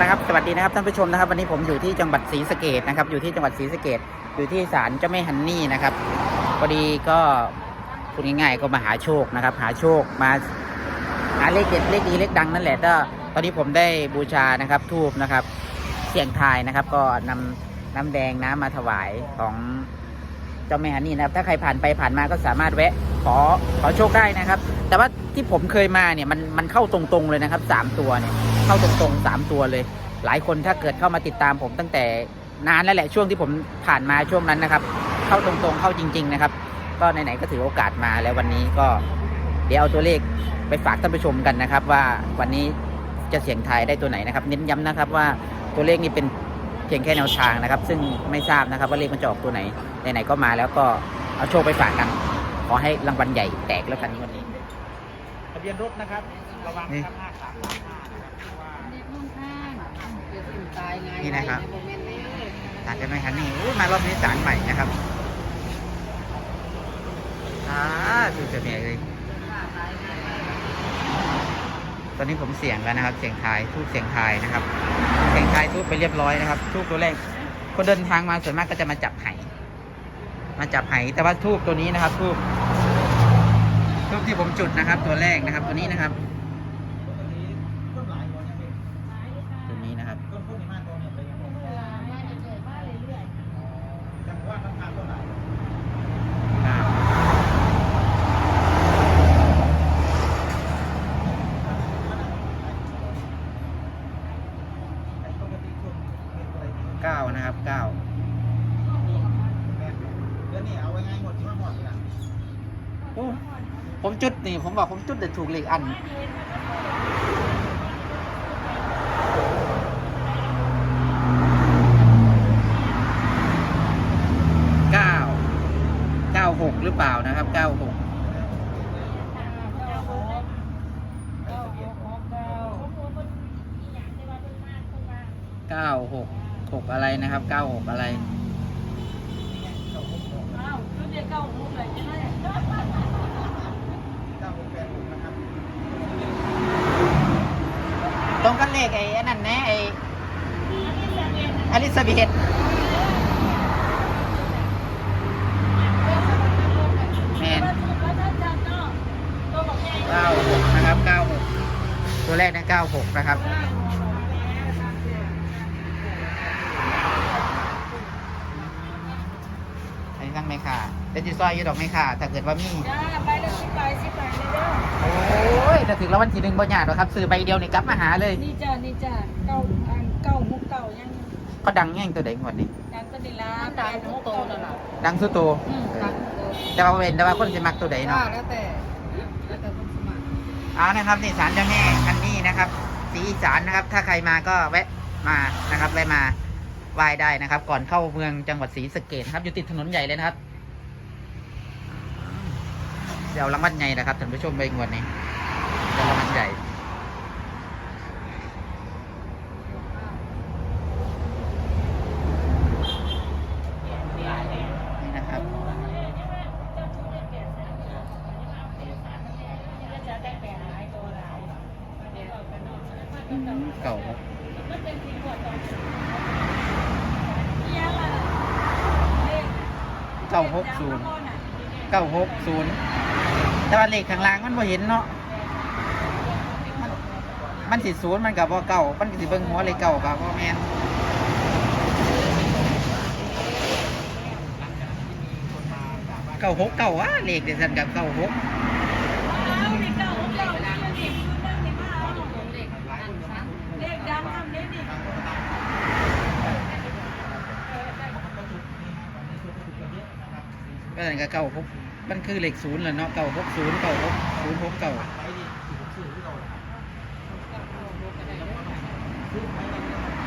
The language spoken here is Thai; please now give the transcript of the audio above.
นะครับสวัสดีนะครับท่านผู้ชมนะครับวันนี้ผมอยู่ที่จังหวัดศรีสะเกดนะครับอยู่ที่จังหวัดศรีสะเกดอยู่ที่ศาลเจ้าแม่ฮันนี่นะครับพอดีก็พูดง่ายๆก็มาหาโชคนะครับ หาโชคมาหาเลขเด็ดเลขดีเลขดังนั่นแหละก็ตอนนี้ผมได้บูชานะครับทูบนะครับ เสียงทายนะครับ ก็นำน้ำแดงน้ำมาถวายของเจ้าแม่ฮันนี่นะครับ ถ้าใครผ่านไปผ่านมาก็สามารถแวะขอขอโชคได้นะครับ แต่ว่าที่ผมเคยมาเนี่ยมันมันเข้าตรงๆเลยนะครับสามตัวเนี่ย เข้าตรงๆสามตัวเลย หลายคนถ้าเกิดเข้ามาติดตามผมตั้งแต่นานแล้วแหละช่วงที่ผมผ่านมาช่วงนั้นนะครับ เข้าตรงๆเข้าจริง ๆ นะครับ ก็ไหนๆก็ถือโอกาสมาแล้ววันนี้ก็เดี๋ยวเอาตัวเลขไปฝากท่านผู้ชมกันนะครับ ว่าวันนี้จะเสี่ยงทายได้ตัวไหนนะครับ เน้นย้ำนะครับว่าตัวเลขนี้เป็นเพียงแค่แนวทางนะครับ ซึ่งไม่ทราบนะครับว่าเลขมันจะออกตัวไหนไหนๆก็มาแล้วก็เอาโชคไปฝากกัน ขอให้รางวัลใหญ่แตกแล้วกันนี้วันนี้ทะเบียนรถนะครับระวังนะครับห้าสามสามห้า นี่นะครับโมเมนต์นี้ศาลเจ้าแม่ฮันนี่อู้มารอบนี้ศาลใหม่นะครับอ่าดูจะมีเลยตายไงตอนนี้ผมเสี่ยงแล้วนะครับ เสี่ยงทายทูบเสี่ยงทายนะครับ เสี่ยงทายทูบไปเรียบร้อยนะครับทูบตัวแรกคนเดินทางมาส่วนมากก็จะมาจับไหมาจับไหแต่ว่าทูบตัวนี้นะครับทูบทูบที่ผมจุดนะครับ ตัวแรกนะครับ ตัวนี้นะครับ ตัวนี้นะครับ เก้านะครับเก้าโอ้ผมจุดนี่ผมบอกผมจุดเด็ดถูกเลขอัน เก้า เก้าหกหรือเปล่านะครับ เก้าหกเก้าหก หกอะไรนะครับเก้าหกอะไรอ้าวรุ่นเด็กเก้าหูเลยใช่ไหมตรงกันเลขไอ้อันนั้นแน่ไอ้อลิซาเบธแมนเก้าหกนะครับเก้าหกตัวแรกนะเก้าหกนะครับ อันนี้ตั้งไม่ ค่ะแต่จีซอยอยู่ดอกไม่ค่ะ ถ้าเกิดว่ามีจ้าไปเลยสิไปสิไปเลยเด้อโอ้ยถ้าถึงแล้ววันที่หนึ่งบ่ยากหรอกครับซื้อใบเดียวนี่กลับมาหาเลยนี่จ้านี่จ้าเก้าอันเก้ามุกเก้ายังเขาดังแง่งตัวเด็กหมดนี่ดังก็ดีละดังมุกโตนั่นน่ะดังสุดตัวอืมดังโตจะมาเว้นแต่ว่าคนจะมักตัวใดเนาะแล้วแต่แล้วแต่คนสมัครเอานะครับนี่ศาลเจ้าแม่คันนี้นะครับสีอีสานนะครับ ถ้าใครมาก็แวะมานะครับแวะมาไหว้ได้นะครับ ก่อนเข้าเมืองจังหวัดศรีสะเกดนะครับอยู่ติดถนนใหญ่เลยนะครับ เดี๋ยวรางวัลใหญ่นะครับท่านผู้ชมไปงวดนี้เดี๋ยวรางวัลใหญ่นี่นะครับเก่าครับเก้าหกศูนย์เก้าหกศูนย์ แต่ว่าเลขข้างล่างมันบ่เห็นเนาะมันมันสิศูนย์มันกับว่าเก่ามันก็สิเบิ่งหัวเลขเก่ากับว่าแมนเก้าหกเก้าวะเลขเดียวันกับเก้าหกเลขดังทำได้ดิก็นั่นก็เก้าหก มันคือเหล็กศูนย์แหละเนาะเก่าหกศูนย์เก่าหกศูนย์หกเก่าซื้อไป